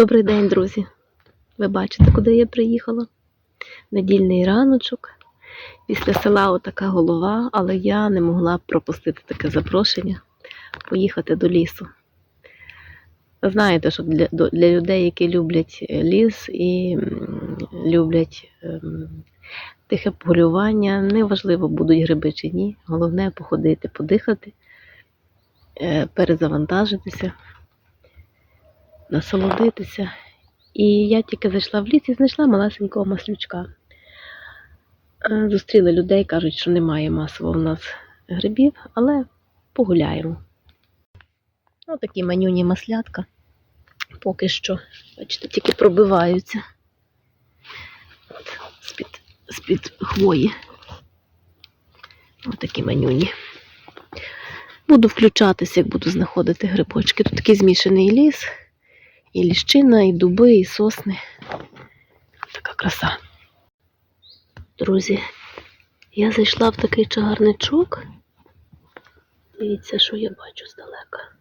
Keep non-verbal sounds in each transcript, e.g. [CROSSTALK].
Добрий день, друзі. Ви бачите, куди я приїхала? Недільний раночок. Після села отака голова, але я не могла пропустити таке запрошення поїхати до лісу. Знаєте, що для, для людей, які люблять е, ліс і люблять ем, тихе полювання, неважливо, будуть гриби чи ні. Головне походити, подихати, е, перезавантажитися насолодитися. І я тільки зайшла в ліс і знайшла малесенького маслючка. Е, Зустріли людей, кажуть, що немає масово в нас грибів, але погуляємо. Ось такі манюні маслятка. Поки що, бачите, тільки пробиваються з-під, з-під хвої. Ось такі манюні. Буду включатися, як буду знаходити грибочки. Тут такий змішаний ліс. І ліщина, і дуби, і сосни. Така краса. Друзі, я зайшла в такий чагарничок. Дивіться, що я бачу здалека.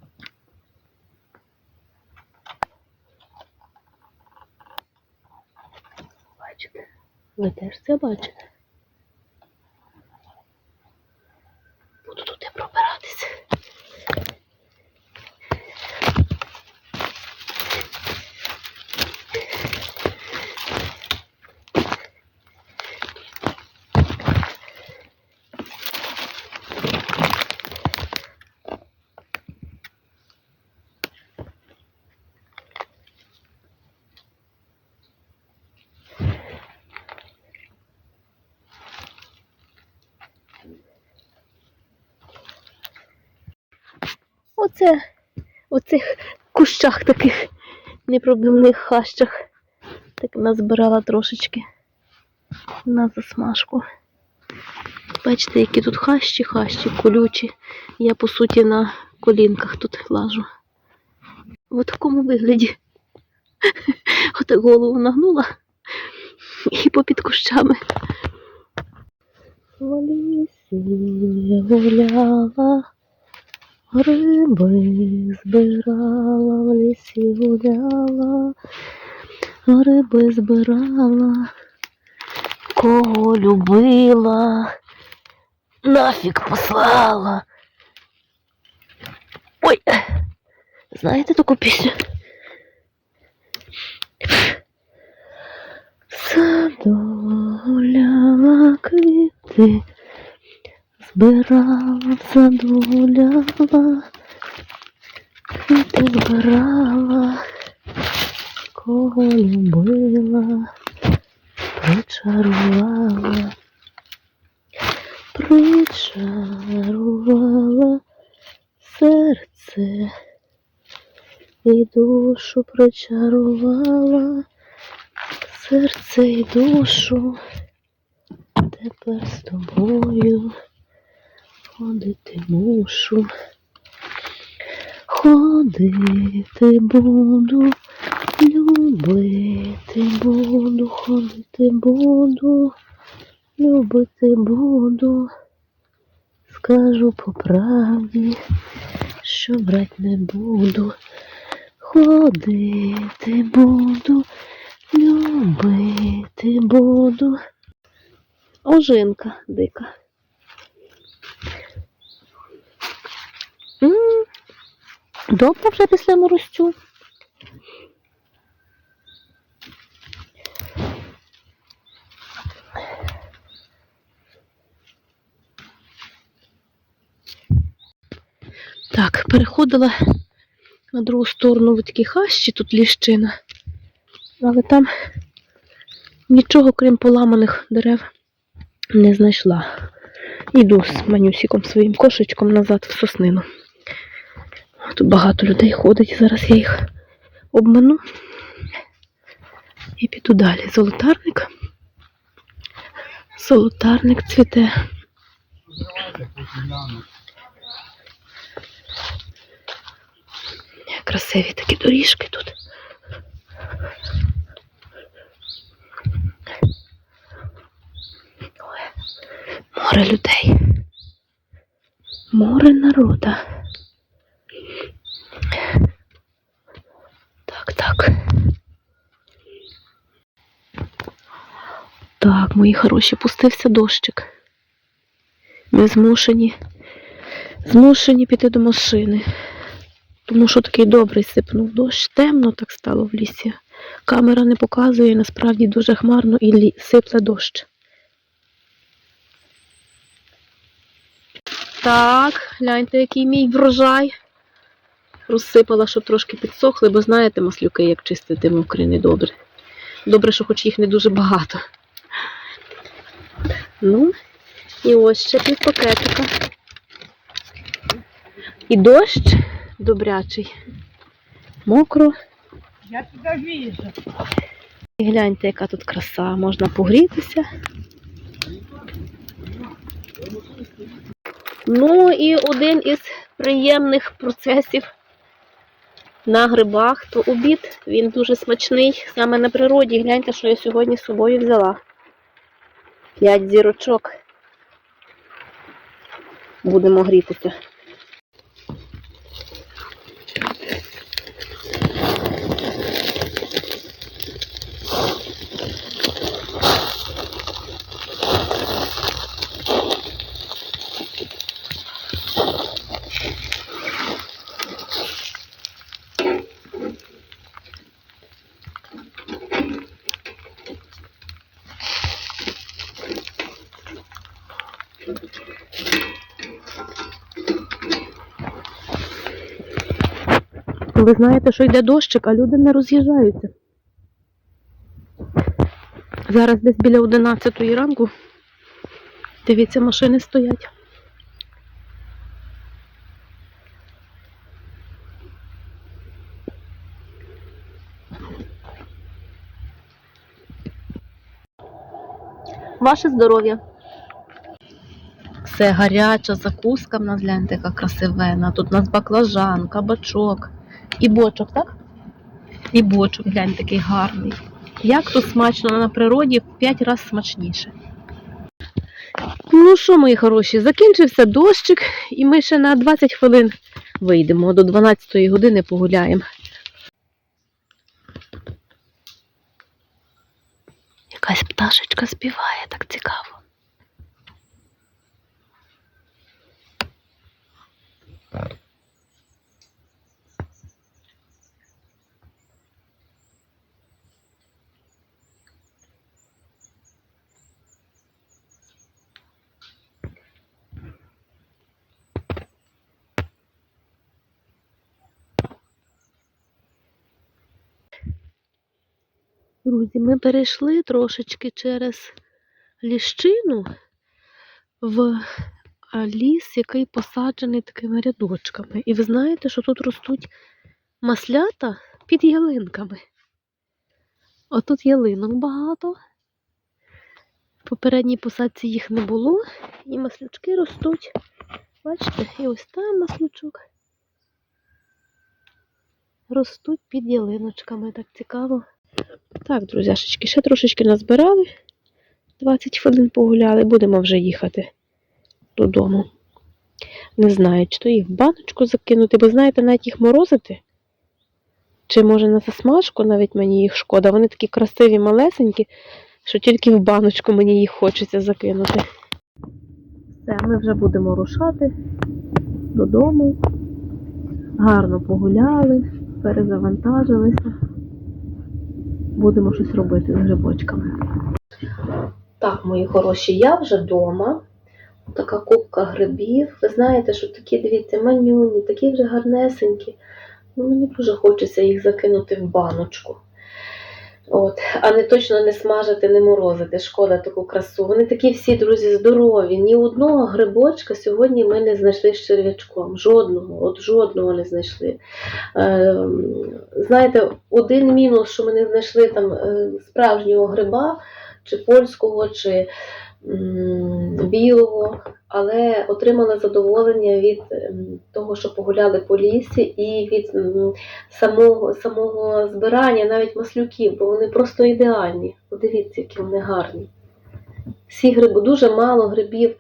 Бачите? Ви теж це бачите? Буду туди пробиратися. Оце у цих кущах таких непробивних хащах. Так назбирала трошечки на засмажку. Бачите, які тут хащі, хащі, колючі. Я, по суті, на колінках тут лажу. В такому вигляді. [LAUGHS] Отак голову нагнула і попід кущами. В лісі гуляла. Гриби збирала, в лісі гуляла, гриби збирала, кого любила, нафіг послала. Ой, знаєте таку пісню? Саду квіти, Збирала в саду гуляла, квіти збирала, кого любила, причарувала, причарувала серце і душу причарувала, серце і душу, тепер з тобою ходити мушу. Ходити буду, любити буду, ходити буду, любити буду. Скажу по правді, що брать не буду. Ходити буду, любити буду. Ожинка дика. М, Добре вже після морозцю. Так, переходила на другу сторону в такі хащі, тут ліщина. Але там нічого, крім поламаних дерев, не знайшла. Іду з манюсіком своїм кошечком назад в соснину. Тут багато людей ходить, зараз я їх обману і піду далі. Золотарник. Золотарник цвіте. Красиві такі доріжки тут. Море людей. Море народа. так. Так, мої хороші, пустився дощик. Ми змушені, змушені піти до машини. Тому що такий добрий сипнув дощ. Темно так стало в лісі. Камера не показує, насправді дуже хмарно і лі... сипле дощ. Так, гляньте, який мій врожай. Розсипала, щоб трошки підсохли, бо знаєте, маслюки, як чистити мокрі, недобре. Добре, що хоч їх не дуже багато. Ну, і ось ще пів пакетика. І дощ добрячий. Мокро. Я тебя вижу. І гляньте, яка тут краса. Можна погрітися. Ну і один із приємних процесів на грибах, то обід. Він дуже смачний саме на природі. Гляньте, що я сьогодні з собою взяла. П'ять зірочок. Будемо грітися. Ви знаєте, що йде дощик, а люди не роз'їжджаються. Зараз десь біля 11 ранку. Дивіться, машини стоять. Ваше здоров'я. Все гаряча закуска в нас, гляньте, яка красивена. Тут у нас баклажан, кабачок. І бочок, так? І бочок, глянь, такий гарний. Як тут смачно на природі, в 5 разів смачніше. Ну що, мої хороші, закінчився дощик, і ми ще на 20 хвилин вийдемо. До 12 години погуляємо. Якась пташечка співає, так цікаво. Друзі, ми перейшли трошечки через ліщину в ліс, який посаджений такими рядочками. І ви знаєте, що тут ростуть маслята під ялинками. Отут ялинок багато. В попередній посадці їх не було, і маслючки ростуть. Бачите, і ось там маслючок. Ростуть під ялиночками, так цікаво. Так, друзяшечки, ще трошечки назбирали. 20 хвилин погуляли, будемо вже їхати додому. Не знаю, чи то їх в баночку закинути, бо знаєте, навіть їх морозити. Чи може на засмажку навіть мені їх шкода. Вони такі красиві, малесенькі, що тільки в баночку мені їх хочеться закинути. Все, ми вже будемо рушати додому. Гарно погуляли, перезавантажилися будемо щось робити з грибочками. Так, мої хороші, я вже вдома. Така купка грибів. Ви знаєте, що такі, дивіться, манюні, такі вже гарнесенькі. Ну, мені дуже хочеться їх закинути в баночку. От, а не точно не смажити, не морозити. Шкода таку красу. Вони такі всі, друзі, здорові. Ні одного грибочка сьогодні ми не знайшли з черв'ячком. Жодного, от жодного не знайшли. Е, знаєте, один мінус, що ми не знайшли там е, справжнього гриба, чи польського, чи білого, але отримали задоволення від ем, того, що погуляли по лісі, і від самого, самого збирання навіть маслюків, бо вони просто ідеальні. Подивіться, які вони гарні. Всі гриби, дуже мало грибів,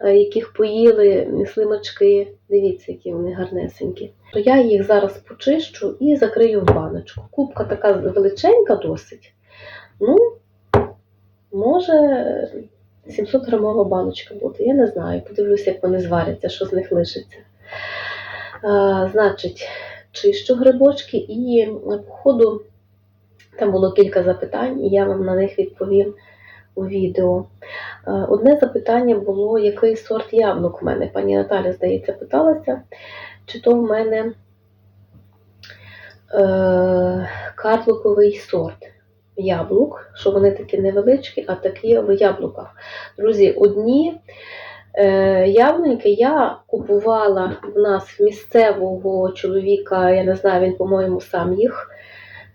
е, яких поїли слимачки. Дивіться, які вони гарнесенькі. То я їх зараз почищу і закрию в баночку. Кубка така величенька досить. Ну, може. Може 700 грамова баночка бути. Я не знаю. Подивлюся, як вони зваряться, що з них лишиться. А, значить, чищу грибочки і по ходу там було кілька запитань, і я вам на них відповім у відео. Е, Одне запитання було, який сорт яблук в мене. Пані Наталя, здається, питалася, чи то в мене е, карликовий сорт яблук, що вони такі невеличкі, а такі в яблуках. Друзі, одні е, яблуньки я купувала в нас в місцевого чоловіка, я не знаю, він, по-моєму, сам їх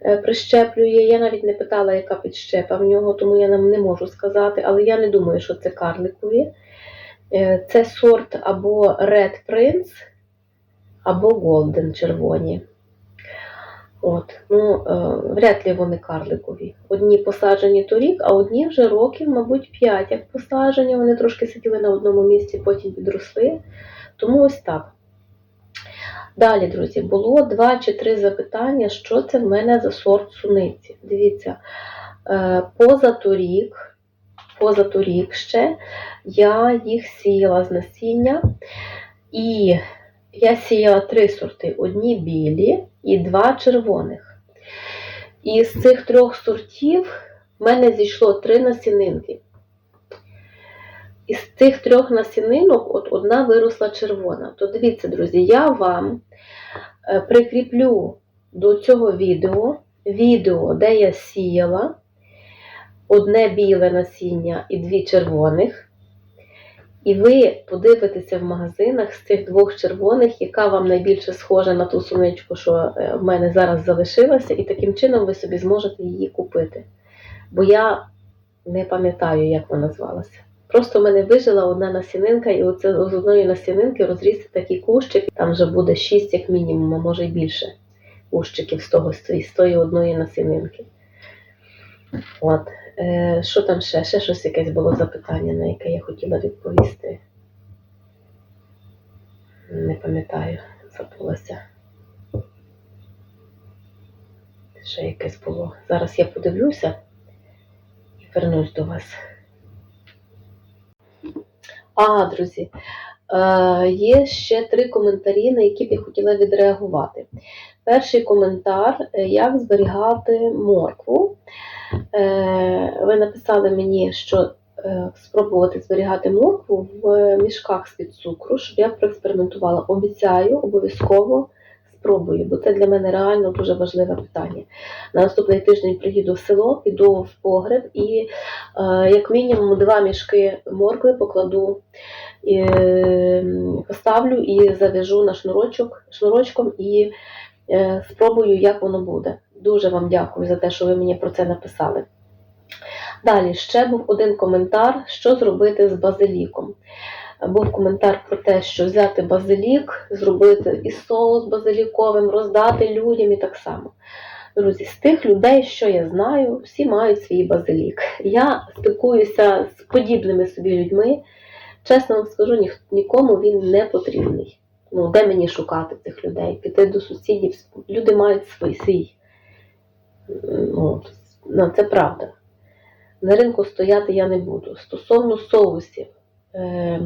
е, прищеплює. Я навіть не питала, яка підщепа в нього, тому я нам не можу сказати, але я не думаю, що це карликові. Е, Це сорт або Red Prince, або Golden червоні. От, ну, е, вряд ли вони карликові. Одні посаджені торік, а одні вже років, мабуть, 5 як посаджені. Вони трошки сиділи на одному місці, потім підросли. Тому ось так. Далі, друзі, було два чи три запитання, що це в мене за сорт суниці. Дивіться, е, позаторік, позаторік ще я їх сіяла з насіння, і я сіяла три сорти: одні білі і два червоних. І з цих трьох сортів в мене зійшло три насінинки. Із тих трьох насінинок от одна виросла червона. То дивіться, друзі, я вам е, прикріплю до цього відео відео, де я сіяла одне біле насіння і дві червоних. І ви подивитеся в магазинах з цих двох червоних, яка вам найбільше схожа на ту суничку, що е, в мене зараз залишилася, і таким чином ви собі зможете її купити. Бо я не пам'ятаю, як вона звалася. Просто в мене вижила одна насінинка, і оце з одної насінинки розрісти такий кущик, там вже буде 6 як мінімум, а може й більше кущиків з того з тої одної насінинки. От. Е, що там ще? Ще щось якесь було запитання, на яке я хотіла відповісти. Не пам'ятаю, забулася. Ще якесь було. Зараз я подивлюся і вернусь до вас. А, друзі, е, є ще три коментарі, на які б я хотіла відреагувати. Перший коментар: е, як зберігати моркву. Е, Ви написали мені, що е, спробувати зберігати моркву в мішках з-під цукру, щоб я проекспериментувала. Обіцяю, обов'язково спробую, бо це для мене реально дуже важливе питання. На наступний тиждень приїду в село, піду в погреб і е, як мінімум два мішки моркви покладу, е, поставлю і зав'яжу на шнурочок, шнурочком і е, спробую, як воно буде. Дуже вам дякую за те, що ви мені про це написали. Далі ще був один коментар, що зробити з базиліком. Був коментар про те, що взяти базилік, зробити і соус базиліковим, роздати людям і так само. Друзі, з тих людей, що я знаю, всі мають свій базилік. Я спілкуюся з подібними собі людьми. Чесно вам скажу, ні, нікому він не потрібний. Ну, де мені шукати цих людей? Піти до сусідів. Люди мають свій свій. Ну, ну, це правда. На ринку стояти я не буду. Стосовно соусів, е,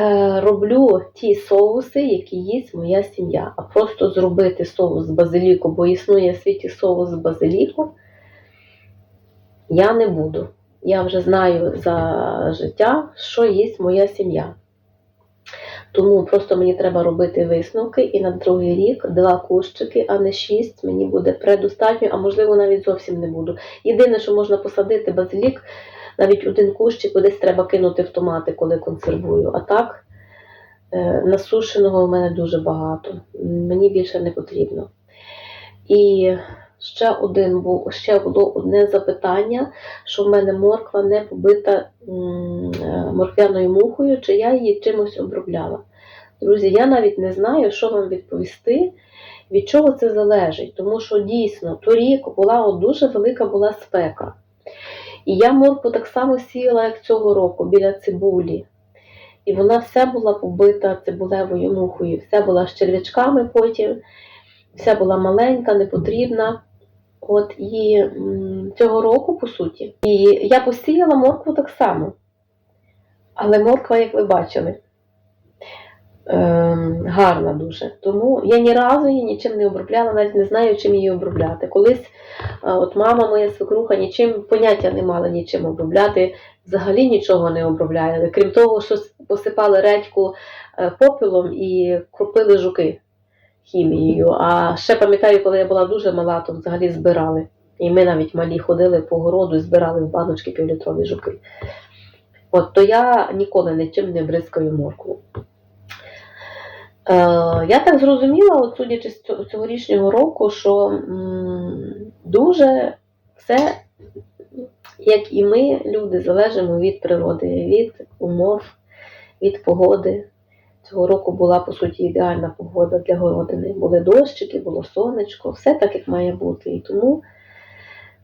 е, роблю ті соуси, які їсть моя сім'я. А просто зробити соус з базиліку, бо існує в світі соус з базиліку, я не буду. Я вже знаю за життя, що їсть моя сім'я. Тому просто мені треба робити висновки, і на другий рік два кущики, а не шість, мені буде предостатньо, а можливо навіть зовсім не буду. Єдине, що можна посадити базилік, навіть один кущик десь треба кинути в томати, коли консервую. А так, е, насушеного в мене дуже багато. Мені більше не потрібно. І ще один був, ще було одне запитання, що в мене морква не побита е, морквяною мухою, чи я її чимось обробляла. Друзі, я навіть не знаю, що вам відповісти, від чого це залежить. Тому що дійсно торік була от дуже велика була спека. І я моркву так само сіяла, як цього року, біля цибулі. І вона вся була побита цибулевою мухою, вся була з черв'ячками потім, вся була маленька, непотрібна. От і цього року, по суті, і я посіяла моркву так само. Але морква, як ви бачили, ем, гарна дуже. Тому я ні разу її нічим не обробляла, навіть не знаю, чим її обробляти. Колись от мама моя свекруха нічим поняття не мала нічим обробляти, взагалі нічого не обробляли. Крім того, що посипали редьку е, попелом і кропили жуки хімією. А ще пам'ятаю, коли я була дуже мала, то взагалі збирали. І ми навіть малі ходили по городу і збирали в баночки півлітрові жуки. От то я ніколи нічим не бризкаю моркву. Е, я так зрозуміла, от судячи з цього- цьогорічного року, що м, дуже все, як і ми, люди, залежимо від природи, від умов, від погоди. Цього року була, по суті, ідеальна погода для городини. Були дощики, було сонечко, все так, як має бути. І тому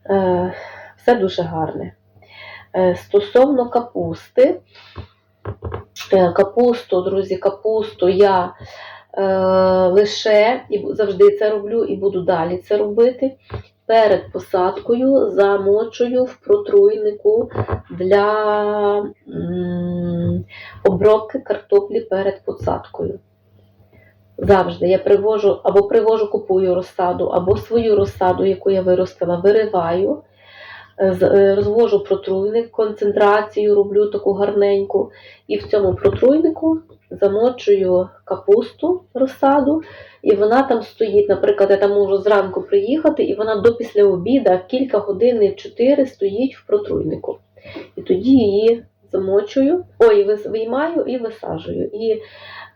е, все дуже гарне. Е, стосовно капусти, Е, Капусту, друзі, капусту я е, лише і завжди це роблю і буду далі це робити. Перед посадкою замочую в протруйнику для обробки картоплі перед посадкою. Завжди я привожу або привожу, купую розсаду, або свою розсаду, яку я виростила, вириваю, е, розвожу протруйник, концентрацію роблю таку гарненьку. І в цьому протруйнику замочую капусту розсаду, і вона там стоїть. Наприклад, я там можу зранку приїхати, і вона до після обіда кілька годин, 4 стоїть в протруйнику. І тоді її замочую, ой, виймаю і висаджую. І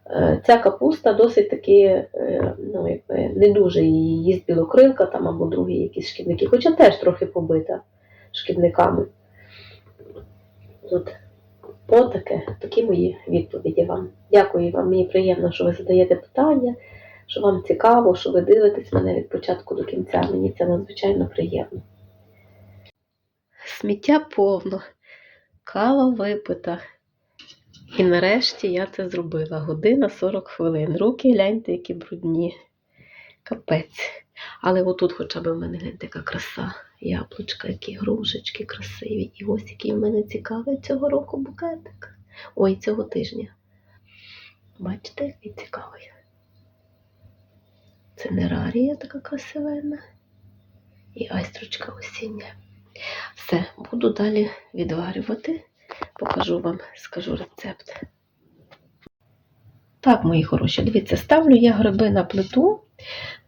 е, ця капуста досить таки, е, ну, якби, не дуже її їсть білокрилка там або другі якісь шкідники, хоча теж трохи побита шкідниками. От. Отаке, такі мої відповіді вам. Дякую вам. Мені приємно, що ви задаєте питання, що вам цікаво, що ви дивитесь мене від початку до кінця. Мені це надзвичайно приємно. Сміття повно, кава випита. І нарешті я це зробила. Година 40 хвилин. Руки гляньте, які брудні. Капець. Але отут хоча б в мене гляньте, яка краса. Яблучка, які грушечки красиві. І ось який в мене цікавий цього року букетик. Ой, цього тижня. Бачите, який цікавий. Це нерарія така красивенна. І айстрочка осіння. Все, буду далі відварювати. Покажу вам, скажу рецепт. Так, мої хороші, дивіться, ставлю я гриби на плиту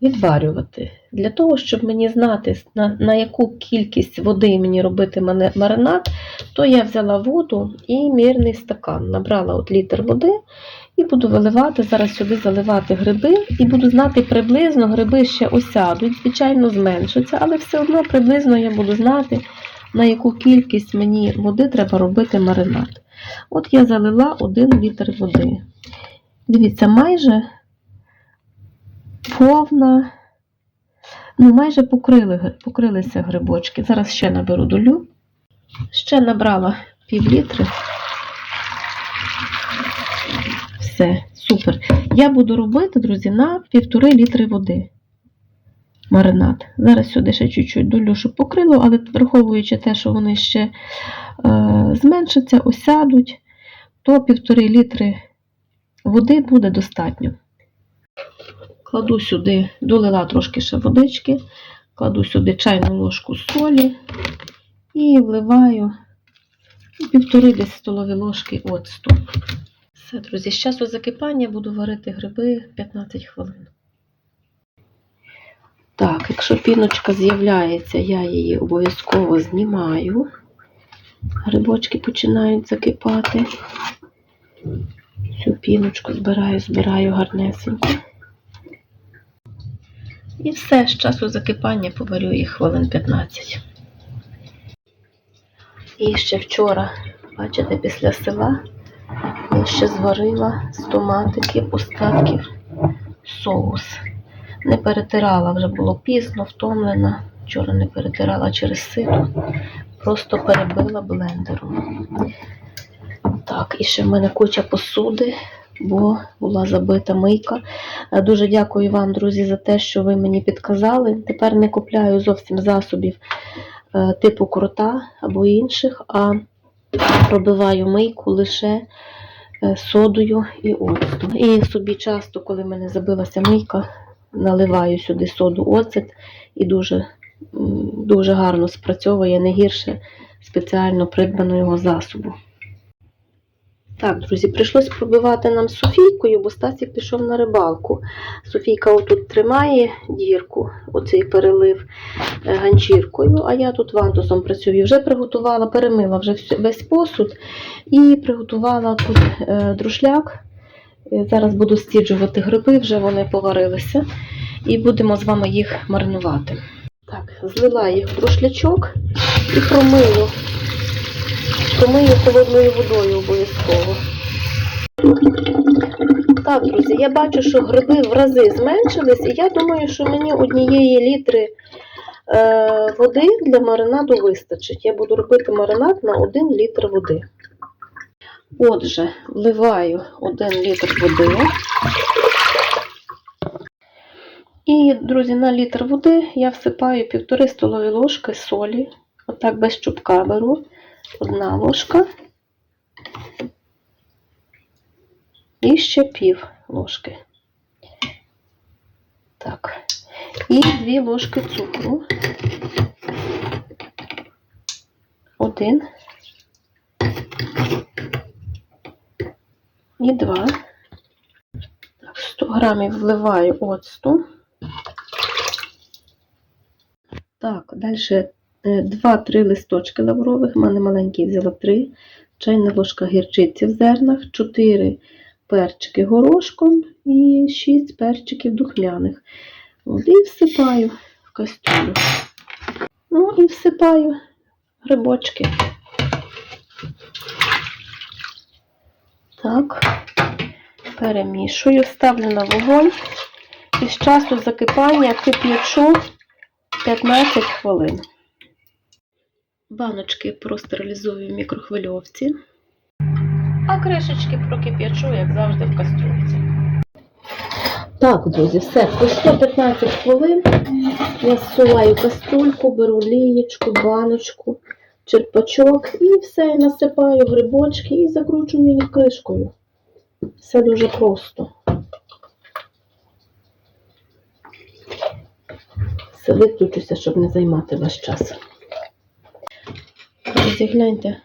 відварювати. Для того, щоб мені знати, на, на яку кількість води мені робити маринад, то я взяла воду і мірний стакан. Набрала от літр води і буду виливати, зараз сюди заливати гриби, і буду знати приблизно, гриби ще осядуть, звичайно, зменшаться, але все одно приблизно я буду знати, на яку кількість мені води треба робити маринад. От я залила 1 літр води. Дивіться, майже повна, ну, майже покрили, покрилися грибочки. Зараз ще наберу долю. Ще набрала пів літри. Все, супер. Я буду робити, друзі, на півтори літри води. Маринад. Зараз сюди ще чуть-чуть долю, щоб покрило, але враховуючи те, що вони ще е, зменшаться, осядуть, то півтори літри води буде достатньо. Кладу сюди, долила трошки ще водички, кладу сюди чайну ложку солі і вливаю півтори десь столові ложки оцту. Все, друзі, з часу закипання буду варити гриби 15 хвилин. Так, якщо піночка з'являється, я її обов'язково знімаю. Грибочки починають закипати. Цю піночку збираю, збираю гарнесенько. І все, з часу закипання поварю їх хвилин 15. І ще вчора, бачите, після села я ще зварила з томатиків, остатків соус. Не перетирала, вже було пізно, втомлена. Вчора не перетирала через сито, просто перебила блендером. Так, і ще в мене куча посуди. бо була забита мийка. Е, Дуже дякую вам, друзі, за те, що ви мені підказали. Тепер не купляю зовсім засобів е, типу крота або інших, а пробиваю мийку лише е, содою і оцтом. І собі часто, коли в мене забилася мийка, наливаю сюди соду оцет і дуже, дуже гарно спрацьовує не гірше спеціально придбаного засобу. Так, друзі, прийшлось пробивати нам Софійкою, бо Стасік пішов на рибалку. Софійка отут тримає дірку, оцей перелив е, ганчіркою, а я тут вантусом працюю. Вже приготувала, перемила вже весь посуд і приготувала тут е, друшляк. Е, Зараз буду стіджувати гриби, вже вони поварилися, і будемо з вами їх маринувати. Так, злила їх в друшлячок і промию. Промию холодною водою обов'язково. Так, друзі, я бачу, що гриби в рази зменшились, і я думаю, що мені однієї літри е, води для маринаду вистачить. Я буду робити маринад на 1 літр води. Отже, вливаю 1 літр води. І, друзі, на літр води я всипаю півтори столові ложки солі. Отак без чубка беру. Одна ложка. І ще пів ложки. Так. І дві ложки цукру. Один. І два. Так, 100 грамів вливаю оцту. Так, далі 2-3 листочки лаврових, в мене маленькі взяла 3, чайна ложка гірчиці в зернах, 4 перчики горошком і 6 перчиків духмяних. І всипаю в кастрюлю. Ну і всипаю грибочки. Так, перемішую, ставлю на вогонь і з часу закипання кип'ячу 15 хвилин. Баночки простерилізую в мікрохвильовці. А кришечки прокип'ячу, як завжди, в кастрюльці. Так, друзі, все. Пройшло 15 хвилин. Я зсуваю каструльку, беру лієчку, баночку, черпачок і все, насипаю грибочки і закручую їх кришкою. Все дуже просто. Все виключуся, щоб не займати ваш час. Друзі, гляньте,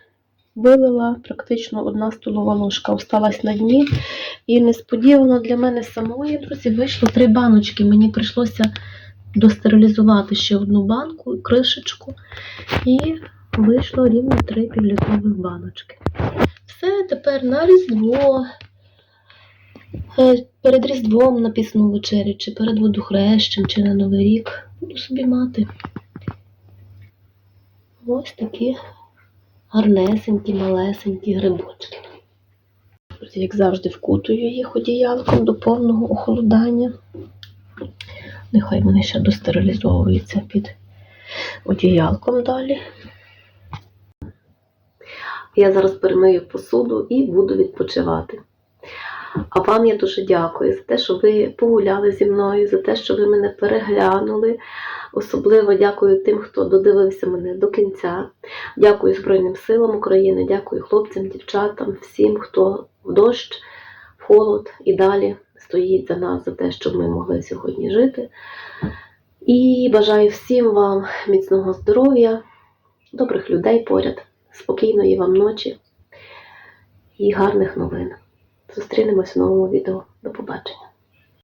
вилила практично одна столова ложка, осталась на дні. І несподівано для мене самої, друзі, вийшло три баночки. Мені прийшлося достерилізувати ще одну банку, кришечку, і вийшло рівно три півлітрових баночки. Все, тепер на Різдво. е, Перед Різдвом на пісну вечерю, чи перед водохрещем, чи на Новий рік буду собі мати. Ось такі гарнесенькі, малесенькі грибочки. Як завжди, вкутую їх одіялком до повного охолодання. Нехай вони ще достерилізовуються під одіялком далі. Я зараз перемию посуду і буду відпочивати. А вам я дуже дякую за те, що ви погуляли зі мною, за те, що ви мене переглянули. Особливо дякую тим, хто додивився мене до кінця. Дякую Збройним силам України, дякую хлопцям, дівчатам, всім, хто в дощ, в холод і далі стоїть за нас, за те, щоб ми могли сьогодні жити. І бажаю всім вам міцного здоров'я, добрих людей поряд, спокійної вам ночі і гарних новин. Зустрінемось в новому відео. До побачення.